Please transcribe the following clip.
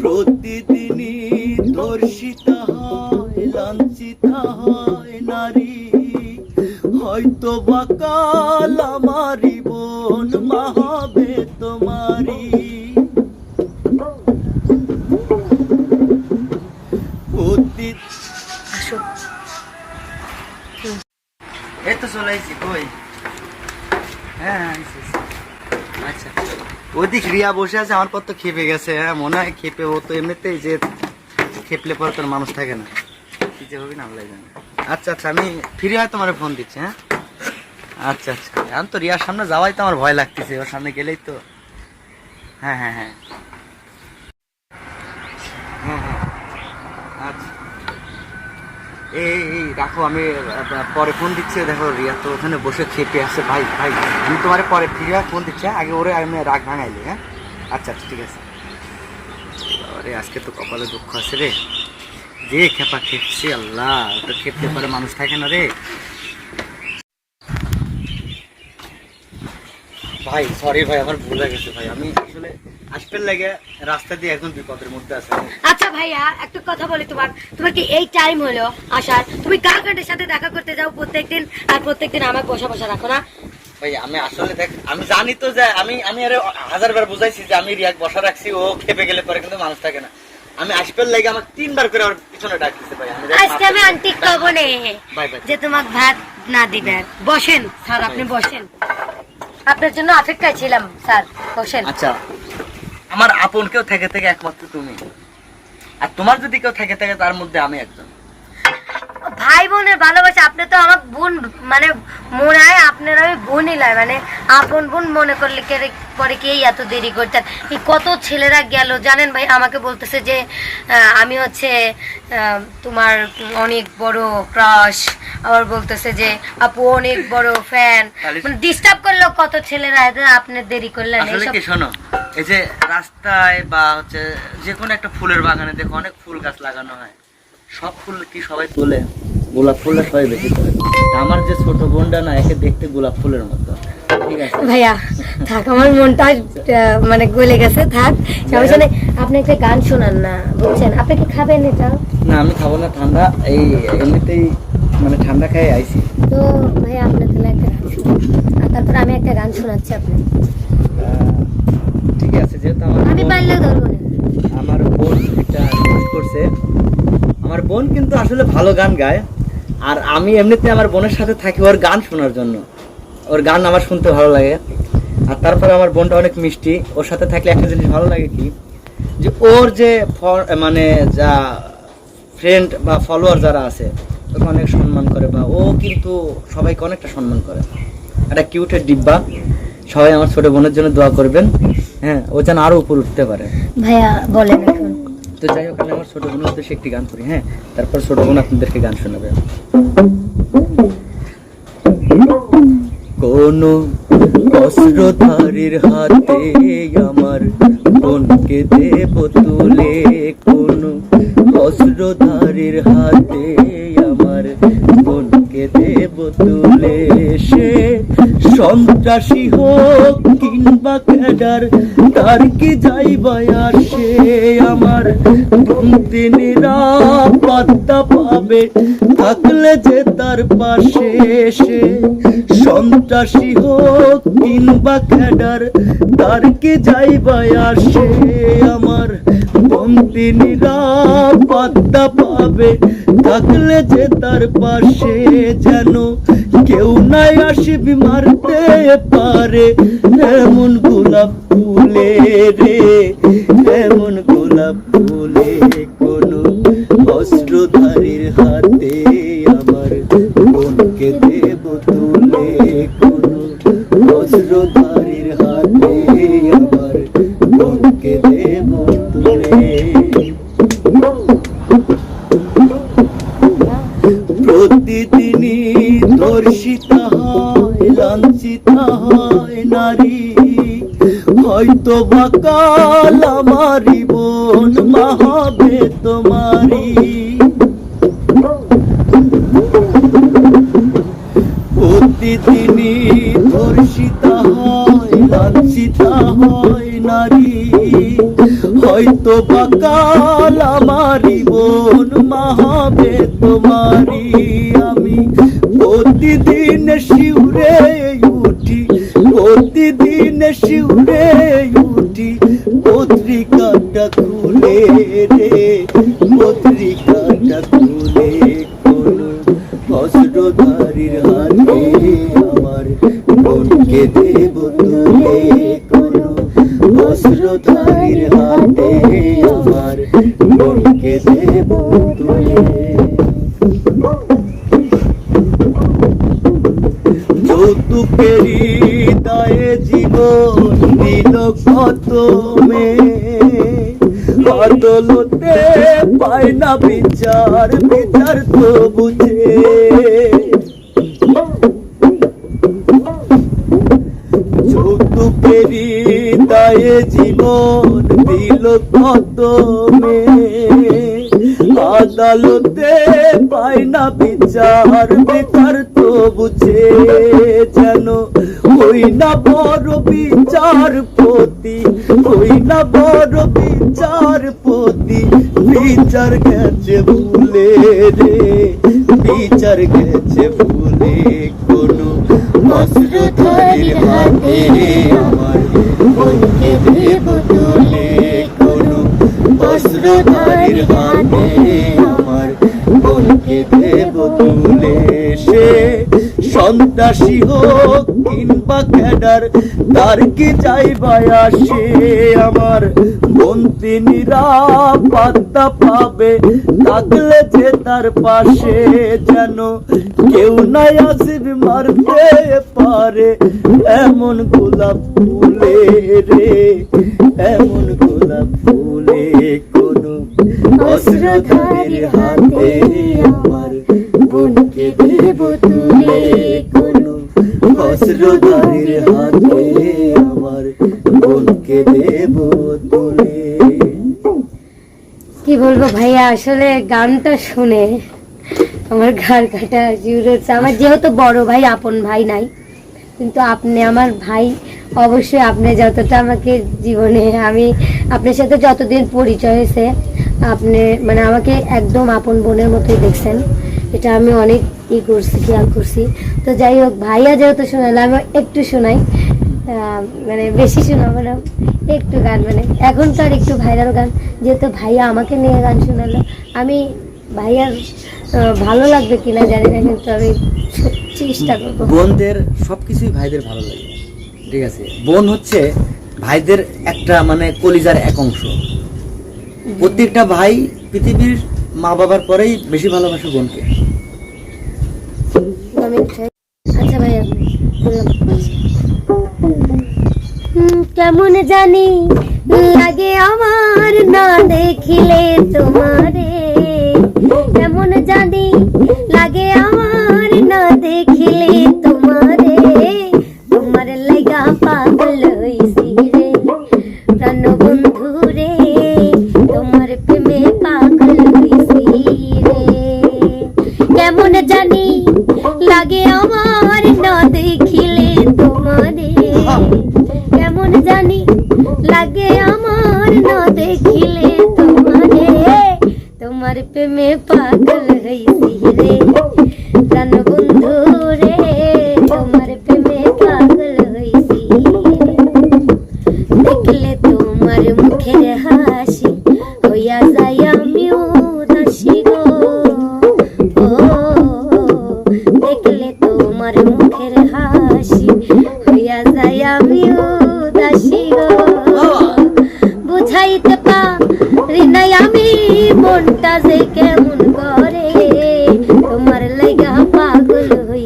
প্রতিদিনই ধর্ষিতা হয় লাঞ্ছিতা হয় নারী। হয়তো বা কাল আমারই বোন মা হবে তোমারই। প্রতি আসো। এই তো চলে আইছি কই হ্যাঁ আইছি, আইছি। আচ্ছা ওদিক রিয়া বসে আছে, আমার পর তো খেপে গেছে হ্যাঁ মনে হয় খেপে, ও তো এমনিতেই যে খেপলে পর তোর মানুষ থাকে না। কি যে হবি না আচ্ছা আচ্ছা আমি ফিরে হয় তোমার ফোন দিচ্ছি হ্যাঁ? আচ্ছা আচ্ছা এখন তো রিয়ার সামনে যাওয়াই তো আমার ভয় লাগতেছে, ওর সামনে গেলেই তো হ্যাঁ হ্যাঁ হ্যাঁ হ্যাঁ আচ্ছা এই রাখো আমি পরে ফোন দিচ্ছি, দেখো, রিয়া তো ওখানে বসে খেপে আছে। ভাই ভাই আমি তোমার পরে ফিরে ফোন দিচ্ছি হ্যাঁ? আগে ওরে আমি রাগ ভাঙাইলি হ্যাঁ? আচ্ছা আচ্ছা ঠিক আছে। আরে, আজকে তো কপালে দুঃখ আছে রে। যে খেপা খেপছে, আল্লাহ, তো খেপতে পারে মানুষ থাকে না রে। ভাই সরি ভাই, আমার ভুল হয়ে গেছে ভাই। আমি আসলে আসপেল লাগে রাস্তা দিয়ে এখন বিপদের মধ্যে আছে। আচ্ছা ভাইয়া একটা কথা বলি তোমার। তোমার কি এই টাইম হলো আসার। তুমি গার্লফ্রেন্ডের সাথে দেখা করতে যাও প্রত্যেকদিন আর প্রত্যেকদিন আমাকে বসা বসা রাখো না। ভাই আমি আসলে দেখ আমি জানি তো যে আমি আমি আরে হাজার বার বুঝাইছি যে আমি রিয়াক বসা রাখছি ও খেপে গেলে পরে কিন্তু মানুষ থাকে না। আমি আসপেল লাগে আমার তিনবার করে ওর পিছনে ভাই আমি আজকে আমি আন্টি কব নে। যে তোমাকে ভাত না দিবে। বসেন স্যার আপনি বসেন। আপনার জন্য অপেক্ষায় ছিলাম স্যার বসেন। আচ্ছা আমার আপন কেউ থেকে থেকে একমাত্র তুমি। আর তোমার যদি কেউ থেকে থাকে তার মধ্যে আমি একজন। ভাই বোনের ভালোবাসা আপনি তো আমার বোন মানে মনে হয় আপনার আমি বোনই লয় মানে আপন বোন মনে করলে কে পরে কি এই এত দেরি করতেন এই কত ছেলেরা গেল জানেন ভাই? আমাকে বলতেছে যে আমি হচ্ছে তোমার অনেক বড় ক্রাশ আবার বলতেছে যে আপু অনেক বড় ফ্যান মানে ডিস্টার্ব করল কত ছেলেরা আপনি দেরি করলেন আসলে এইসব। কি শোনো? এই যে রাস্তায় বা হচ্ছে যে কোনো একটা ফুলের বাগানে দেখো অনেক ফুল গাছ লাগানো হয়। সব ফুল কি সবাই তোলে? গোলাপ ফুলটা সবাই বেশি তোলে? আমার যে ছোট বোনটা না একে দেখতে গোলাপ ফুলের মতো। ঠিক আছে? ভাইয়া থাক আমার মনটা মানে গলে গেছে থাক। সমস্যা নেই আপনি একটা গান শোনান না বুঝছেন? আপনি কি খাবেন এটা? না আমি খাব না ঠান্ডা। এই এমনিতেই মানে ঠান্ডা খেয়ে আইছি। তো ভাইয়া আপনি তাহলে একটা গান শুনুন। আর তারপর আমি একটা গান শোনাচ্ছি আপনি আহ, আছে যেহেতু আমার আমি পারলে ধরবো আমার বোন একটা রিকোয়েস্ট করছে। আমার বোন কিন্তু আসলে ভালো গান গায় আর আমি এমনিতে আমার বোনের সাথে থাকি ওর গান শোনার জন্য। ওর গান আমার শুনতে ভালো লাগে আর তারপরে আমার বোনটা অনেক মিষ্টি। ওর সাথে থাকলে একটা জিনিস ভালো লাগে কি যে ওর যে মানে যা ফ্রেন্ড বা ফলোয়ার যারা আছে ওকে অনেক সম্মান করে বা ও কিন্তু সবাইকে অনেকটা সম্মান করে। একটা কিউটের ডিব্বা। সবাই আমার ছোট বোনের জন্য দোয়া করবেন। হ্যাঁ ও যেন আরও উপর উঠতে পারে। ভাইয়া বলেন তো যাই হোক আমি আমার ছোট বোনের উদ্দেশ্যে একটি গান করি হ্যাঁ? তারপর ছোট বোন আপনাদেরকে গান শোনাবে। কোন অস্ত্রধারীর হাতে আমার বোনকে দেব তুলে। কোন অস্ত্রধারীর হাতে আমার বোনকে দেব তুলে। সে সন্ত্রাসী হোক কিংবা ক্যাডার তার কি যাইবায় আসে আমার দিনেরা নিরাপত্তা পাবে থাকলে যে তার পাশে সে সন্ত্রাসী হোক কিংবা ক্যাডার তার কি যাইবা আর সে আমার নিরাপত্তা পাবে। থাকলে যে তার পাশে যেন কেউ নাই আসিবি মারতে পারে। এমন গোলাপ ফুলে রে, এমন গোলাপ ফুলে কোন অস্ত্রধারীর হাতে আমার বোনকে দেব তুলে কোন অস্ত্রধারীর হাতে আমার বোনকে দেব তুলে। প্রতিদিনই ধর্ষিতা হয়, লাঞ্ছিতা হয় হয়তো বা কাল আমারই বোন মা হবে তোমারই প্রতিদিনই ধর্ষিতা হয়, লাঞ্ছিতা হয় নারী। হয় তো বাকাল আমারি বোন মাহাবে তোমারি। আমি প্রতিদিন শিউরে প্রতিদিন শিউরে উঠি, পত্রিকাটা খুলে রে, পত্রিকাটা খুলে কোনো হাতে আমার বোনকে দেব তুলে কোনো হাতে আমার বোনকে দেব তুলে। দায়ে জীবন দিল কত মে আদালতে পায় না বিচার বিচার তো বুঝে যৌতুকেরই দায়ে জীবন দিল কত মে আদালতে পায় না বিচার বেকার তো বুঝে যেন হই না বড় বিচার পতি হই না বড় বিচার পতি বিচার গেছে ভুলে রে, বিচার গেছে ভুলে কোনো অস্ত্রধারীর হাতে আমার বোনকে দেব তুলে কোনো অস্ত্রধারীর হাতে আমার বোনকে দেব তুলে সে সন্ত্রাসী হোক কিংবা ক্যাডার তার কি যাইবা আসে আমার পাত্তা পাবে। থাকলে যে তার পাশে যেন কেউ নাই মারতে পারে। এমন গোলাপ ফুলে রে এমন গোলাপ ফুলে কোনো অস্ত্রধারীর হাতে আমার। বোনকে দেব তুলে কোনো অস্ত্রধারীর হাতে আমার বোনকে দেব তুলে। কি বলব ভাইয়া, আসলে গানটা শুনে আমার ঘর কাটা জুড়েছে আমার যেহেতু বড় ভাই, আপন ভাই নাই, কিন্তু আপনি আমার ভাই, অবশ্যই আপনি যতটা আমাকে জীবনে, আমি আপনার সাথে যতদিন পরিচয় হয়েছে, আপনি মানে আমাকে একদম আপন বোনের মতোই দেখছেন। এটা আমি অনেক ই করছি খেয়াল করছি। তো যাই হোক ভাইয়া যেহেতু শোনালে আমি একটু শোনাই। মানে বেশি শোনাবো না একটু গান মানে। এখন তো আর একটু ভাইরাল গান। যেহেতু ভাইয়া আমাকে নিয়ে গান শোনালো আমি ভাইয়ার ভালো লাগবে কিনা জানি না কিন্তু আমি চেষ্টা করব। বোনদের সব কিছুই ভাইদের ভালো লাগে। ঠিক আছে? বোন হচ্ছে ভাইদের একটা মানে কলিজার এক অংশ। প্রত্যেকটা ভাই পৃথিবীর মা বাবার পরেই বেশি ভালোবাসে বোনকে। আচ্ছা। কেমন জানি লাগে আমার না দেখিলে তোমারে কেমন তোমার প্রেমে পাগল হইছি রে। প্রাণ বন্ধু রে, তোমার প্রেমে পাগল হইছি। দেখলে তোমার মুখের হাসি, হইয়া যায় আমি উদাসী গো। দেখলে তোমার মুখের হাসি জীবনটা যে কেমন গ।